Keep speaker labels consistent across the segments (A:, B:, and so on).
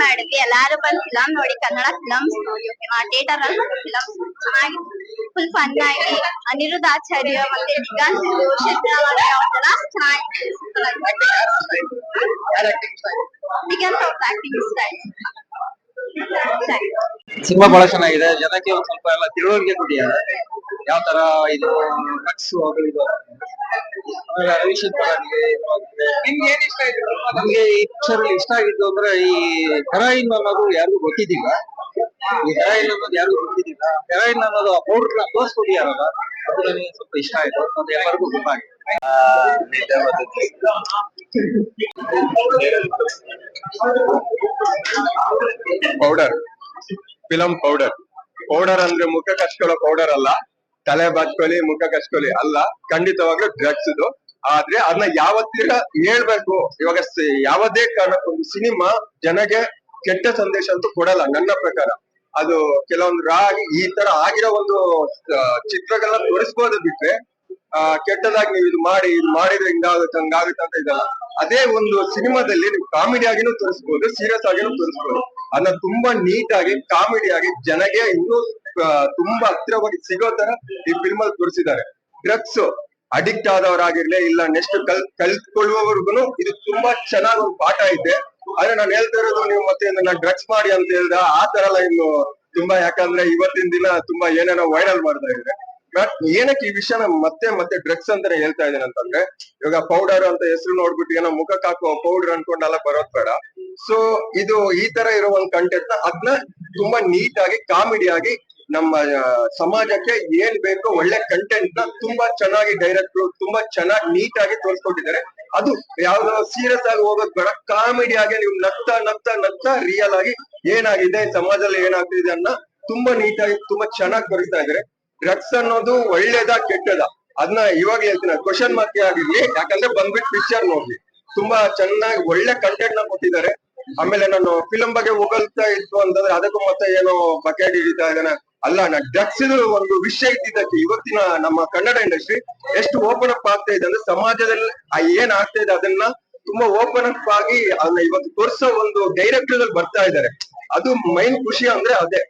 A: ಮಾಡಿದ್ವಿ. ಎಲ್ಲಾರು ಬಂದ್ ಫಿಲಂ ನೋಡಿ, ಕನ್ನಡ ನೋಡಿ ಥಿಯೇಟರ್ ಅಲ್ಲಿ ಫಿಲಮ್ಸ್ ಚೆನ್ನಾಗಿ ಫುಲ್ ಫನ್ ಆಗಿ ಅನಿರುದ್ಧ ಆಚಾರ್ಯ ಮತ್ತೆ ದಿಗಂತ್ ಆಕ್ಟಿಂಗ್
B: ಸಿನಿಮಾ ಬಹಳ ಚೆನ್ನಾಗಿದೆ. ಜನಕ್ಕೆ ಒಂದ್ ಸ್ವಲ್ಪ ಎಲ್ಲ ತಿಳುವಳಿಕೆ ಕೊಟ್ಟಿದ್ದಾರೆ ಯಾವ ತರ ಇದು ಇದು. ಇದು ಆಗ್ಲಿ. ನಮ್ಗೆ ಈ ಪಿಕ್ಚರ್ ಇಷ್ಟ ಆಗಿತ್ತು ಅಂದ್ರೆ ಈ ಹೆರಾಯಿನ್ ಅನ್ನೋದು ಯಾರಿಗೂ ಗೊತ್ತಿದ್ದಿಲ್ಲ. ಈ ಹೆರಾಯಿನ್ ಅನ್ನೋದು ಯಾರಿಗೂ ಗೊತ್ತಿದ್ದಿಲ್ಲ. ಹೆರಾಯಿನ್ ಅನ್ನೋದು ಪೌಡರ್ ಯಾರಲ್ಲ ಅದು ನನಗೆ ಸ್ವಲ್ಪ ಇಷ್ಟ ಆಯ್ತು. ಅದು ಎಲ್ಲರಿಗೂ ಗೊತ್ತಾಗಿದೆ
C: ಪೌಡರ್ ಫಿಲಂ ಪೌಡರ್ ಪೌಡರ್ ಅಂದ್ರೆ ಮುಖ ಕಚ್ಕೊಳ್ಳೋ ಪೌಡರ್ ಅಲ್ಲ. ತಲೆ ಬಾಚ್ಕೊಳ್ಳಿ ಮುಖ ಕಚ್ಕೊಳ್ಳಿ. ಅಲ್ಲ, ಖಂಡಿತವಾಗ್ಲೂ ಡ್ರಗ್ಸ್ ಇದು. ಆದ್ರೆ ಅದನ್ನ ಯಾವತ್ತಿರ ಹೇಳ್ಬೇಕು? ಇವಾಗ ಯಾವುದೇ ಕಾರಣಕ್ಕೂ ಒಂದು ಸಿನಿಮಾ ಜನಗೆ ಕೆಟ್ಟ ಸಂದೇಶ ಅಂತೂ ಕೊಡಲ್ಲ, ನನ್ನ ಪ್ರಕಾರ. ಅದು ಕೆಲವೊಂದು ರಾಗಿ, ಈ ತರ ಆಗಿರೋ ಒಂದು ಚಿತ್ರಗಳನ್ನ ತೋರಿಸ್ಬೋದು ಬಿಟ್ರೆ, ಆ, ಕೆಟ್ಟದಾಗಿ ನೀವು ಇದು ಮಾಡಿ, ಇದು ಮಾಡಿದ್ರೆ ಹಿಂಗಾಗುತ್ತೆ, ಹಂಗಾಗುತ್ತೆ ಅಂತ ಇದಲ್ಲ. ಅದೇ ಒಂದು ಸಿನಿಮಾದಲ್ಲಿ ನೀವು ಕಾಮಿಡಿ ಆಗಿನೂ ತೋರಿಸ್ಬೋದು, ಸೀರಿಯಸ್ ಆಗಿನೂ ತೋರಿಸ್ಬೋದು. ಅದನ್ನ ತುಂಬಾ ನೀಟ್ ಆಗಿ ಕಾಮಿಡಿ ಆಗಿ ಜನಗೆ ಇನ್ನೂ ತುಂಬಾ ಹತ್ತಿರವಾಗಿ ಸಿಗೋ ತರ ಈ ಫಿಲ್ಮ್ ಅಲ್ಲಿ ತೋರಿಸಿದ್ದಾರೆ. ಡ್ರಗ್ಸ್ ಅಡಿಕ್ಟ್ ಆದವರಾಗಿರ್ಲಿ ಇಲ್ಲ ನೆಕ್ಸ್ಟ್ ಕಲ್ ಕಲ್ತ್ಕೊಳ್ಳುವವರೆಗೂ ಇದು ತುಂಬಾ ಚೆನ್ನಾಗಿ ಒಂದು ಪಾಠ ಐತೆ. ಆದ್ರೆ ನಾನು ಹೇಳ್ತಾ ಇರೋದು ನೀವು ಮತ್ತೆ ನನ್ನ ಡ್ರಗ್ಸ್ ಮಾಡಿ ಅಂತ ಹೇಳ್ದ, ಆ ತರ ಎಲ್ಲ ಇನ್ನು ತುಂಬಾ ಯಾಕಂದ್ರೆ ಇವತ್ತಿನ ದಿನ ತುಂಬಾ ಏನೇನೋ ವೈರಲ್ ಮಾಡ್ತಾ ಇದ್ರೆ ಬಟ್ ಏನಕ್ಕೆ ಈ ವಿಷಯನ ಮತ್ತೆ ಮತ್ತೆ ಡ್ರಗ್ಸ್ ಅಂತಾನೆ ಹೇಳ್ತಾ ಇದ್ದೇನೆ ಅಂತಂದ್ರೆ, ಇವಾಗ ಪೌಡರ್ ಅಂತ ಹೆಸರು ನೋಡ್ಬಿಟ್ಟು ಏನೋ ಮುಖಕ್ಕೆ ಹಾಕುವ ಪೌಡರ್ ಅನ್ಕೊಂಡೆಲ್ಲ ಬರೋದ್ ಬೇಡ. ಸೊ ಇದು ಈ ತರ ಇರೋ ಒಂದ್ ಕಂಟೆಂಟ್ನ ಅದನ್ನ ತುಂಬಾ ನೀಟ್ ಆಗಿ ಕಾಮಿಡಿ ಆಗಿ ನಮ್ಮ ಸಮಾಜಕ್ಕೆ ಏನ್ ಬೇಕೋ ಒಳ್ಳೆ ಕಂಟೆಂಟ್ನ ತುಂಬಾ ಚೆನ್ನಾಗಿ ಡೈರೆಕ್ಟ್ ತುಂಬಾ ಚೆನ್ನಾಗಿ ನೀಟ್ ಆಗಿ ತೋರಿಸ್ಕೊಟ್ಟಿದ್ದಾರೆ ಅದು ಯಾವ್ದೋ ಸೀರಿಯಸ್ ಆಗಿ ಹೋಗೋದ್ ಬೇಡ. ಕಾಮಿಡಿ ಆಗಿ ನೀವು ನಗ್ತಾ ನಗ್ತಾ ನಗ್ತಾ ರಿಯಲ್ ಆಗಿ ಏನಾಗಿದೆ, ಸಮಾಜದಲ್ಲಿ ಏನಾಗ್ತಿದೆ ಅನ್ನ ತುಂಬಾ ಆಗಿ ತುಂಬಾ ಚೆನ್ನಾಗಿ ತೋರಿಸ್ತಾ ಇದ್ದಾರೆ. ಡ್ರಗ್ಸ್ ಅನ್ನೋದು ಒಳ್ಳೇದ, ಕೆಟ್ಟದ? ಅದನ್ನ ಇವಾಗ ಹೇಳ್ತೀನಿ ಕ್ವಶನ್ ಮಾರ್ಕ್ ಆಗಿರ್ಲಿ, ಯಾಕಂದ್ರೆ ಬಂದ್ಬಿಟ್ಟು ಪಿಕ್ಚರ್ ನೋಡ್ಲಿ ತುಂಬಾ ಚೆನ್ನಾಗಿ ಒಳ್ಳೆ ಕಂಟೆಂಟ್ನ ಕೊಟ್ಟಿದ್ದಾರೆ. ಆಮೇಲೆ ನಾನು ಫಿಲಂ ಬಗ್ಗೆ ಹೋಗಲ್ತಾ ಇತ್ತು ಅಂತಂದ್ರೆ ಅದಕ್ಕೂ ಮತ್ತೆ ಏನೋ ಬಕೆಟ್ ಹಿಡಿತಾ ಇದ್ದಾನೆ. ಅಲ್ಲ ಡ್ರಗ್ಸ್ ಒಂದು ವಿಷಯ ಇದ್ದಿದ್ದಕ್ಕೆ ಇವತ್ತಿನ ನಮ್ಮ ಕನ್ನಡ ಇಂಡಸ್ಟ್ರಿ ಎಷ್ಟು ಓಪನ್ ಅಪ್ ಆಗ್ತಾ ಇದೆ ಅಂದ್ರೆ ಸಮಾಜದಲ್ಲಿ ಏನ್ ಆಗ್ತಾ ಇದೆ ಅದನ್ನ ತುಂಬಾ ಓಪನ್ ಅಪ್ ಆಗಿ ಅದನ್ನ ಇವತ್ತು ತೋರಿಸೋ ಒಂದು ಡೈರೆಕ್ಟರ್ ಬರ್ತಾ ಇದ್ದಾರೆ. ಅದು ಮೈನ್ ಖುಷಿ ಅಂದ್ರೆ ಅದೇ.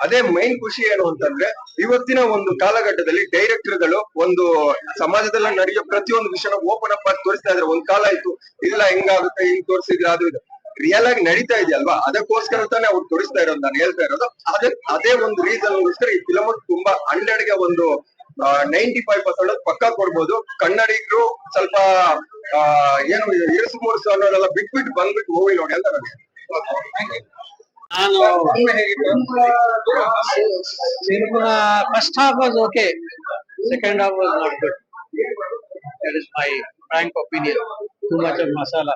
C: ಅದೇ ಮೈನ್ ಖುಷಿ ಏನು ಅಂತಂದ್ರೆ ಇವತ್ತಿನ ಒಂದು ಕಾಲಘಟ್ಟದಲ್ಲಿ ಡೈರೆಕ್ಟರ್ಗಳು ಒಂದು ಸಮಾಜದಲ್ಲಿ ನಡೆಯೋ ಪ್ರತಿಯೊಂದು ವಿಷಯನ ಓಪನ್ ಅಪ್ ಆಗಿ ತೋರಿಸ್ತಾ ಇದ್ರೆ ಒಂದ್ ಕಾಲ ಆಯ್ತು, ಇಲ್ಲ ಹೆಂಗಾಗುತ್ತೆ, ಹಿಂಗ್ ತೋರಿಸಿದ್ರೆ ಅದು ಇದು. ರಿಯಲ್ ಆಗಿ ನಡೀತಾ ಇದೆಯಲ್ವಾ? ಅದಕ್ಕೋಸ್ಕರ ತಾನೇ ಅವ್ರು ತೋರಿಸ್ತಾ ಇರೋದು ನಾನು ಹೇಳ್ತಾ ಇರೋದು. ಅದೇ ಅದೇ ಒಂದು ರೀಸನ್ ಗೋಸ್ಕರ ಈ ಫಿಲಮ್ ತುಂಬಾ ಹಂಡ್ರೆಡ್ಗೆ ಒಂದು ನೈಂಟಿ ಫೈವ್ ಪರ್ಸೆಂಟ್ ಪಕ್ಕ ಕೊಡ್ಬೋದು. ಕನ್ನಡಿಗರು ಸ್ವಲ್ಪ ಆ, ಏನು ಇರಿಸು ಮುರುಸು ಅನ್ನೋದೆಲ್ಲ ಬಿಟ್ಬಿಟ್ಟು ಬಂದ್ಬಿಟ್ಟು ಮೂವಿ ನೋಡಿ ಅಂತ ನನಗೆ.
B: ನಾನು cinema first half was okay second half was not good that is my frank opinion too much of masala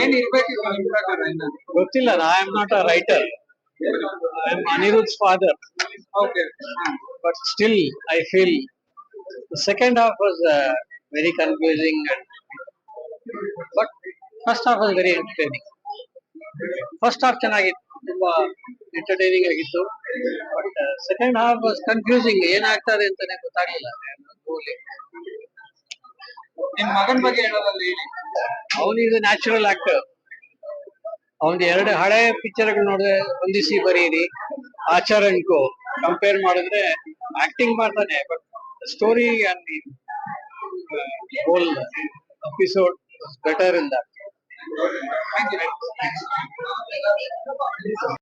D: ಏನ್ ಇರ್ಬೇಕಿತ್ತು ನಿಮ್ ಪ್ರಕಾರ ಇನ್ನು?
B: ಗೊತ್ತಿಲ್ಲ I am not a writer I am Anirudh father
D: Okay.
B: Still I I feel half was very confusing and but first half was very entertaining first half ಚೆನ್ನಾಗಿತ್ತು ತುಂಬಾ entertaining ಆಗಿತ್ತು. But second half was confusing ಇದೆ ಅಂತಾನೆ ಗೊತ್ತಾಗ್ಲಿಲ್ಲ.
D: ನಿಮ್ ಮಗನ್ ಬಗ್ಗೆ ಹೇಳೋದಲ್ಲ ಹೇಳಿ.
B: ಅವನಿಗೆ ನ್ಯಾಚುರಲ್ ಆಕ್ಟರ್ ಅವನ್ ಎರಡು ಹಳೆ ಪಿಕ್ಚರ್ಗಳು ನೋಡಿದ್ರೆ ಹೊಂದಿಸಿ ಬರೀರಿ. ಆಚಾರ್ ಕಂಪೇರ್ ಮಾಡಿದ್ರೆ ಆಕ್ಟಿಂಗ್ ಮಾಡ್ತಾನೆ but story and whole episode better
D: you